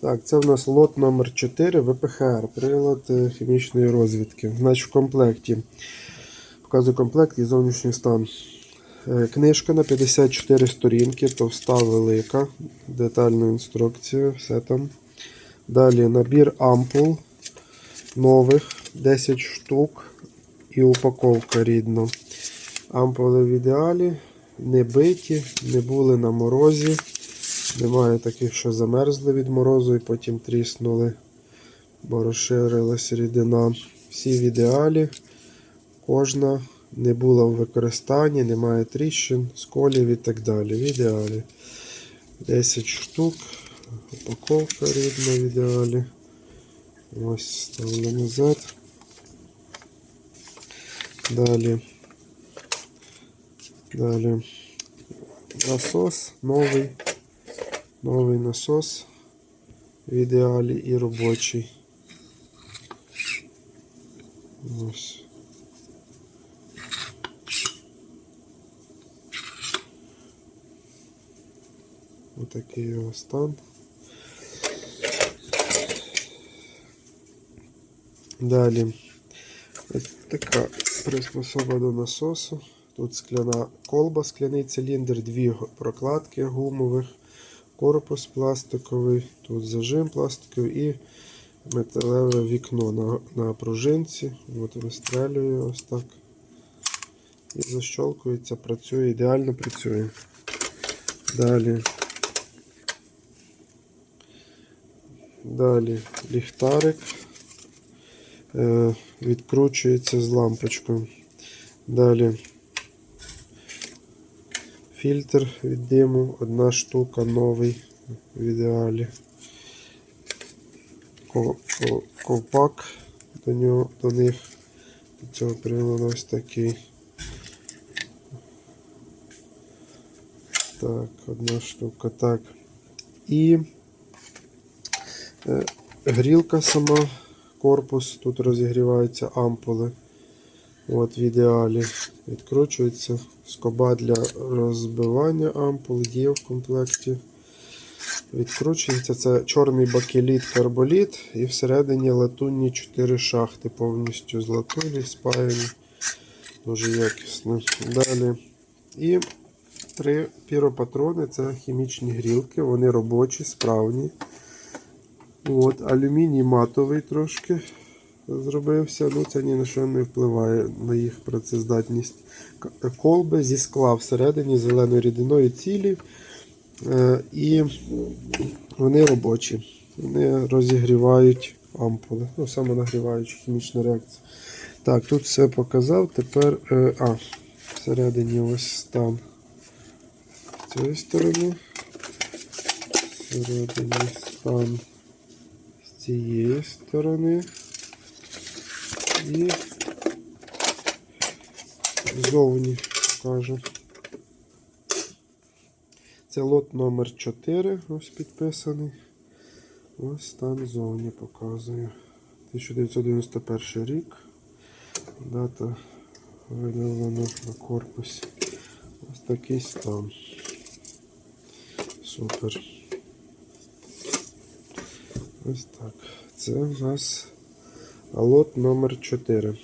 Так, це в нас лот номер 4 ВПХР, прилад е, хімічної розвідки. Значить, в комплекті. Показую комплект і зовнішній стан. Е, Книжка на 54 сторінки, товста велика, детальна інструкція, все там. Далі набір ампул нових 10 штук і упаковка рідна. Ампули в ідеалі, не биті, не були на морозі. Немає таких, що замерзли від морозу і потім тріснули, бо розширилась рідина. Всі в ідеалі. Кожна не була в використанні, немає тріщин, сколів і так далі. В ідеалі. 10 штук. Упаковка рідна в ідеалі. Ось ставлю назад. Далі. Далі. Насос новий. Новий насос в ідеалі і робочий. Ось. Отакий його стан. Далі ось така приспособа до насосу. Тут скляна колба, скляний циліндр, дві прокладки гумових, корпус пластиковий, тут зажим пластиковий і металеве вікно на, на пружинці. От вистрелює ось так. І защолкується, працює, ідеально працює. Далі. Далі ліхтарик. Е, відкручується з лампочкою. Далі фільтр від диму, одна штука новий в ідеалі. Ко- ко- Ковпак до нього, до них до цього приладу ось такий. Так, одна штука. Так. І е, грілка сама, корпус, тут розігріваються ампули. От в ідеалі відкручується. Скоба для розбивання ампул є в комплекті. Відкручується. Це чорний бакеліт карболіт і всередині латунні 4 шахти повністю з латуні спаяні. Дуже якісно. Далі. І три піропатрони це хімічні грілки, вони робочі, справні. От, алюміній матовий трошки зробився. Ну, це ні на що не впливає на їх працездатність. Колби зі скла всередині зеленою рідиною цілі. Е, і вони робочі. Вони розігрівають ампули. Ну, самонагріваючі хімічна реакція. Так, тут все показав. Тепер. Е, а, всередині ось стан з цієї сторони. Всередині стан з цієї сторони. І зовні покажу. Це лот номер 4, ось підписаний. Ось стан зовні показую. 1991 рік. Дата виділена на корпусі. Ось такий стан. Супер. Ось так. Це у нас лот номер 4.